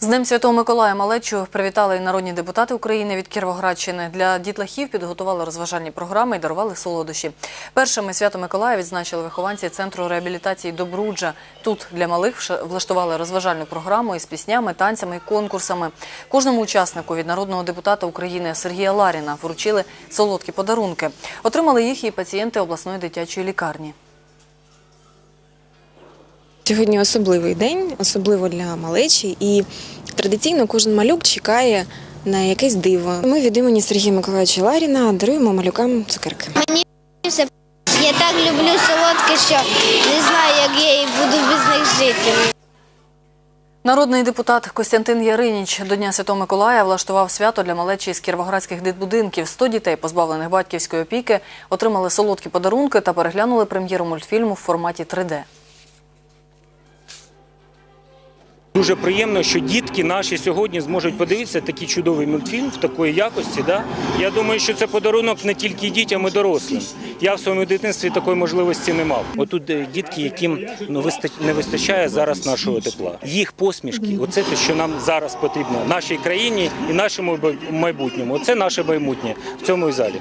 З Днем Святого Миколая Малечу привітали і народні депутати України від Кіровоградщини. Для дітлахів підготували розважальні програми і дарували солодощі. Першими свято Миколая відзначили вихованці центру реабілітації Добруджа. Тут для малих влаштували розважальну програму із піснями, танцями і конкурсами. Кожному учаснику від народного депутата України Сергія Ларіна вручили солодкі подарунки. Отримали їх і пацієнти обласної дитячої лікарні. Сьогодні особливий день, особливо для малечі, і традиційно кожен малюк чекає на якесь диво. Ми від імені Сергія Миколаївича Ларіна даруємо малюкам цукерки. Мені все. Я так люблю солодке, що не знаю, як я і буду без них жити. Народний депутат Костянтин Яриніч до Дня Святого Миколая влаштував свято для малечі з кіровоградських дитбудинків. 100 дітей, позбавлених батьківської опіки, отримали солодкі подарунки та переглянули прем'єру мультфільму в форматі 3D. Дуже приємно, що дітки наші сьогодні зможуть подивитися такий чудовий мультфільм в такої якості. Да? Я думаю, що це подарунок не тільки дітям, і дорослим. Я в своєму дитинстві такої можливості не мав. Отут е, дітки, яким ну, не вистачає зараз нашого тепла. Їх посмішки, оце те, що нам зараз потрібно нашій країні і нашому майбутньому. Оце наше майбутнє в цьому залі.